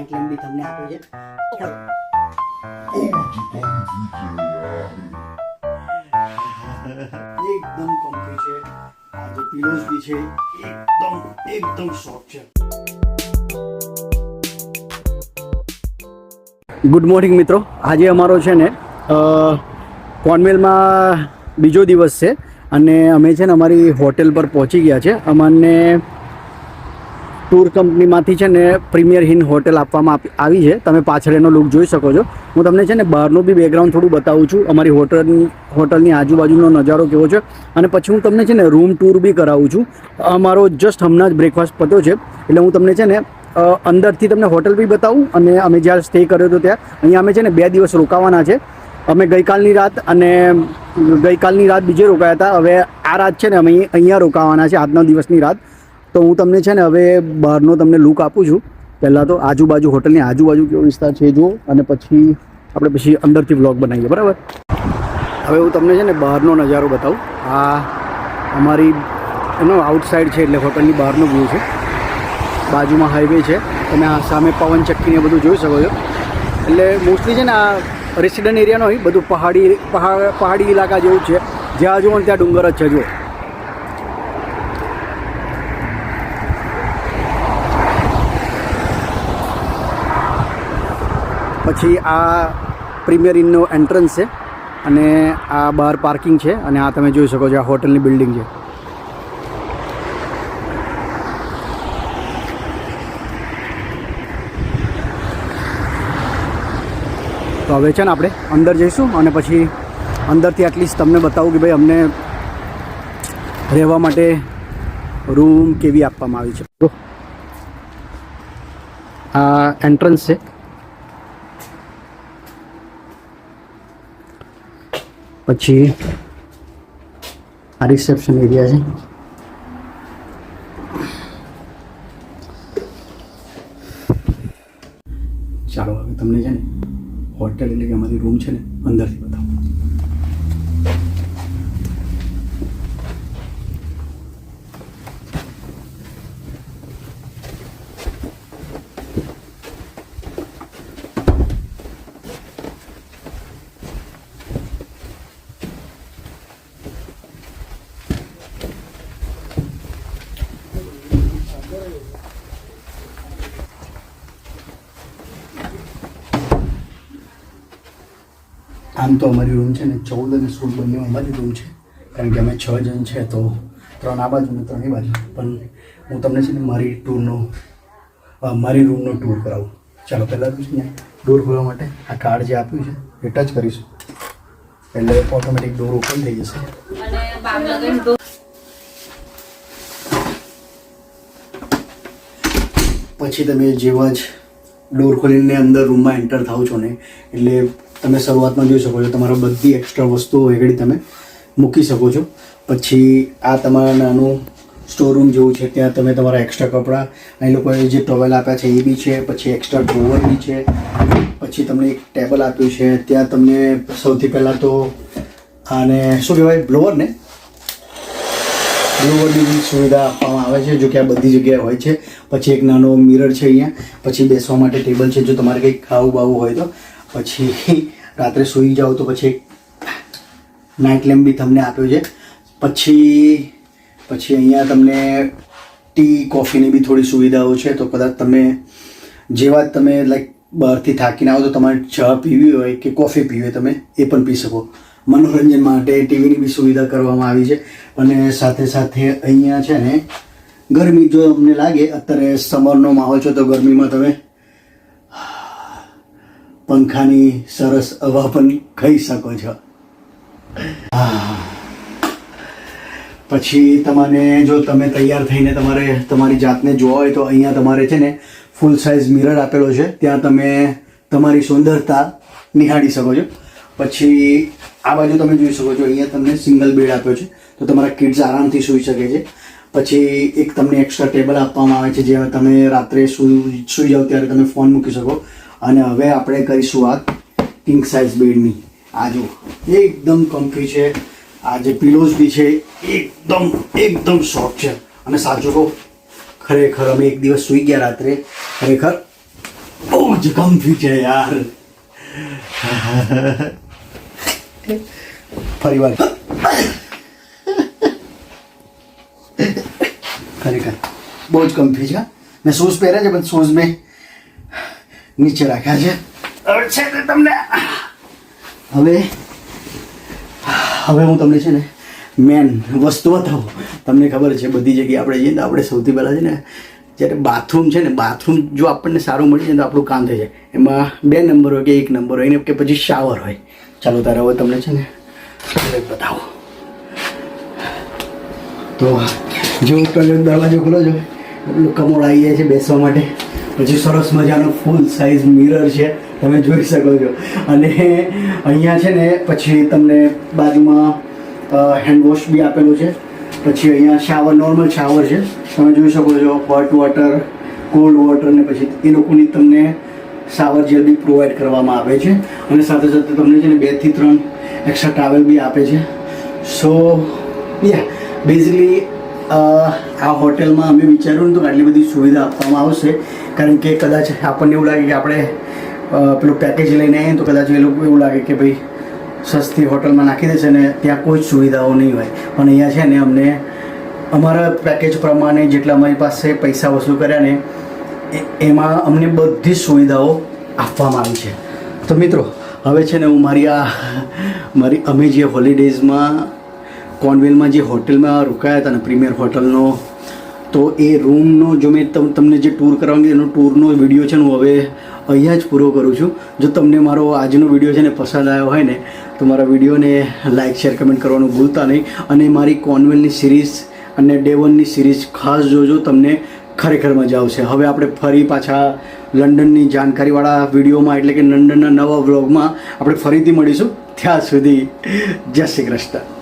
Night લંબી તમને આપ્યો છે. એકદમ કમ્ફી છે. આ જે પીલોઝ બી છે એકદમ એકદમ સોફ્ટ છે. ગુડ મોર્નિંગ મિત્રો. આજે અમારો છે ને કોનવેલમાં બીજો દિવસ છે. અને અમે છે ને અમારી હોટેલ પર પહોંચી ગયા છે. અમને ટૂર કંપનીમાંથી છે ને પ્રીમિયર હિન હોટેલ આપવામાં આવી છે. તમે પાછળ એનો લુક જોઈ શકો છો. હું તમને છે ને બહારનું બી બેકગ્રાઉન્ડ થોડું બતાવું છું. અમારી હોટલની હોટલની આજુબાજુનો નજારો કેવો છે અને પછી હું તમને છે ને રૂમ ટૂર બી કરાવું છું. અમારો જસ્ટ હમણાં જ બ્રેકફાસ્ટ પત્યો છે. એટલે હું તમને છે ને અંદરથી તમને હોટલ બી બતાવું અને અમે જ્યાં સ્ટે કર્યો હતો ત્યાં, અહીંયા અમે છે ને બે દિવસ રોકાવાના છે. અમે ગઈકાલની રાત અને ગઈકાલની રાત બીજે રોકાયા હતા. હવે આ રાત છે ને અમે અહીંયા રોકાવાના છે, આજના દિવસની રાત. તો હું તમને છે ને હવે બહારનો તમને લુક આપું છું. પહેલાં તો આજુબાજુ હોટલની આજુબાજુ કેવો વિસ્તાર છે જુઓ અને પછી આપણે પછી અંદરથી વ્લોગ બનાવીએ, બરાબર? હવે હું તમને છે ને બહારનો નજારો બતાવું. આ અમારી એનો આઉટસાઇડ છે એટલે હોટલની બહારનો વ્યૂ છે. બાજુમાં હાઈવે છે. તમે આ સામે પવન ચક્કીને બધું જોઈ શકો છો. એટલે મોસ્ટલી છે ને આ રેસિડન્ટ એરિયા નહીં બધું પહાડી પહાડ પહાડી ઇલાકા જેવું છે. જ્યાં જુઓ ને ત્યાં ડુંગર જ છે, જુઓ. પછી આ પ્રીમિયર ઇનનો એન્ટ્રન્સ છે અને આ બહાર પાર્કિંગ છે અને આ તમે જોઈ શકો છો આ હોટલની બિલ્ડિંગ છે. તો હવે છે ને આપણે અંદર જઈશું અને પછી અંદરથી એટલીસ્ટ તમને બતાવું કે ભાઈ અમને રહેવા માટે રૂમ કેવી આપવામાં આવી છે. આ એન્ટ્રન્સ છે. પછી આ રિસેપ્શન એરિયા છે. ચાલો હવે તમને છે ને હોટેલ એટલે કે અમારી રૂમ છે ને અંદરથી બતાવું. આમ તો અમારી રૂમ છે ને ચૌદ અને સોળ બંને અમારી રૂમ છે. કારણ કે અમે છ જણ છે તો ત્રણ આ બાજુ ને ત્રણ એ બાજુ. પણ હું તમને છે ને મારી ટૂરનો મારી રૂમનો ટૂર કરાવું. ચાલો, પહેલાં તો છે ને ડોર ખોલવા માટે આ કાર્ડ જે આપ્યું છે, એ ટચ કરીશું. એટલે ઓટોમેટિક ડોર ઓપન થઈ જશે. અને પછી તમે જેવા જ ડોર ખોલીને અંદર રૂમમાં એન્ટર થાવ છો ને, એટલે તમે શરૂઆતમાં જોઈ શકો છો, તમારા બધી એક્સ્ટ્રા વસ્તુઓ આગળ તમે મૂકી શકો છો. પછી આ તમારા નાનું સ્ટોર રૂમ જેવું છે, ત્યાં તમે તમારા એક્સ્ટ્રા કપડાં અહીં લોકોએ જે ટોવેલ આપ્યા છે એ બી છે, પછી એક્સ્ટ્રા ડ્રોવર બી છે, પછી તમને એક ટેબલ આપ્યું છે, ત્યાં તમને સૌથી પહેલાં તો આને શું કહેવાય બ્લોવર ને બ્લુવરની સુવિધા આપવામાં આવે છે, જો કે આ બધી જગ્યાએ હોય છે. પછી એક નાનો મિરર છે અહીંયા, પછી બેસવા માટે ટેબલ છે, જો તમારે કંઈક ખાવું બાવું હોય તો. પછી રાત્રે સૂઈ જાઓ તો પછી નાઇટ લેમ્પ બી તમને આપ્યો છે. પછી પછી અહીંયા તમને ટી કોફીની બી થોડી સુવિધાઓ છે. તો કદાચ તમે જેવા તમે લાઈક બહારથી થાકીને આવો તો તમારે ચા પીવી હોય કે કોફી પીવી હોય તમે એ પણ પી શકો. મનોરંજન માટે ટીવીની બી સુવિધા કરવામાં આવી છે. અને સાથે સાથે અહીંયા છે ને, ગરમી જો અમને લાગે, અત્યારે સમરનો માહોલ છે તો ગરમીમાં તમે પંખાની સરસ હવા પણ ખાઈ શકો છો. પછી તમને જો તમે તૈયાર થઈને તમારે તમારી જાતને જોવા હોય તો અહીંયા તમારે છે ને ફૂલ સાઇઝ મિરર આપેલો છે. ત્યાં તમે તમારી સુંદરતા નિહાળી શકો છો. પછી આ બાજુ તમે જોઈ શકો છો, અહીંયા તમને સિંગલ બેડ આપ્યો છે. તો તમારા કિડ્સ આરામથી સૂઈ શકે છે. પછી એક તમને એક્સ્ટ્રા ટેબલ આપવામાં આવે છે જ્યાં તમે રાત્રે સૂઈ સૂઈ જાઓ ત્યારે તમે ફોન મૂકી શકો. અને હવે આપણે કરીશું વાત કિંગ સાઇઝ બેડની આ જો એકદમ કમ્ફી છે. આ જે પિલોઝ બી છે, એકદમ એકદમ સોફ્ટ છે. અને સાચું કહું, ખરેખર અમે એક દિવસ સૂઈ ગયા રાત્રે. ખરેખર બહુ જ કમ્ફી છે યાર. ફરી વાર. ખરેખર બહુ જ કમ્ફી છે મેં શૂઝ પહેર્યા છે, પણ શૂઝ મેં નીચે રાખ્યા છે. હવે છે તે તમને. હવે હવે હું તમને છે ને મેન વસ્તુ બતાવું. તમને ખબર છે બધી જગ્યાએ આપણે જઈએ તો આપણે સૌથી પહેલાં છે ને જ્યારે બાથરૂમ છે ને બાથરૂમ જો આપણને સારું મળી જાય તો આપણું કામ થઈ જાય. એમાં બે નંબર હોય કે એક નંબર હોય ને કે પછી શાવર હોય. ચાલો તારે હવે તમને છે ને બતાવું. તો જો દરવાજો ખુલ્લો છો એટલું કમોડ આવી જાય છે બેસવા માટે. પછી સરસ મજાનો ફૂલ સાઇઝ મિરર છે. તમે જોઈ શકો છો. અને અહીંયા છે ને, પછી તમને બાજુમાં હેન્ડ વોશ બી આપેલું છે. પછી અહીંયા શાવર નોર્મલ શાવર છે. તમે જોઈ શકો છો હોટ વોટર કોલ્ડ વોટર ને પછી એ લોકોની તમને શાવર જેલ બી પ્રોવાઈડ કરવામાં આવે છે. અને સાથે સાથે તમને છે ને બેથી ત્રણ એક્સ્ટ્રા ટ્રાવેલ બી આપે છે. સો યા બેઝિકલી આ હોટેલમાં અમે વિચાર્યું ને તો આટલી બધી સુવિધા આપવામાં આવશે. કારણ કે કદાચ આપણને એવું લાગે કે આપણે પેલું પેકેજ લઈને આવીએ તો કદાચ એ લોકો એવું લાગે કે ભાઈ સસ્તી હોટલમાં નાખી દેશે ને ત્યાં કોઈ સુવિધાઓ નહીં હોય. પણ અહીંયા છે ને અમને અમારા પેકેજ પ્રમાણે જેટલા અમારી પાસે પૈસા વસૂલ કર્યા ને એમાં અમને બધી સુવિધાઓ આપવામાં આવી છે. તો મિત્રો, હવે છે ને હું મારી આ, મારી અમે જે હોલિડેઝમાં કોનવેલમાં જે હોટલમાં રોકાયા હતા ને પ્રીમિયર હોટલનો તો એ રૂમનો જો મેં તમને જે ટૂર કરાવવાની એનો ટૂરનો વીડિયો છે હું હવે અહીંયા જ પૂરો કરું છું. જો તમને મારો આજનો વીડિયો છે ને પસંદ આવ્યો હોય ને, તો મારા વિડીયોને લાઇક શેર કમેન્ટ કરવાનું ભૂલતા નહીં. અને મારી કોન્વેલની સિરીઝ અને ડે વનની સિરીઝ ખાસ જોજો, તમને ખરેખર મજા આવશે. હવે આપણે ફરી પાછા લંડનની જાણકારીવાળા વિડીયોમાં, એટલે કે લંડનના નવા વ્લોગમાં આપણે ફરીથી મળીશું. ત્યાં સુધી જય શ્રી કૃષ્ણ.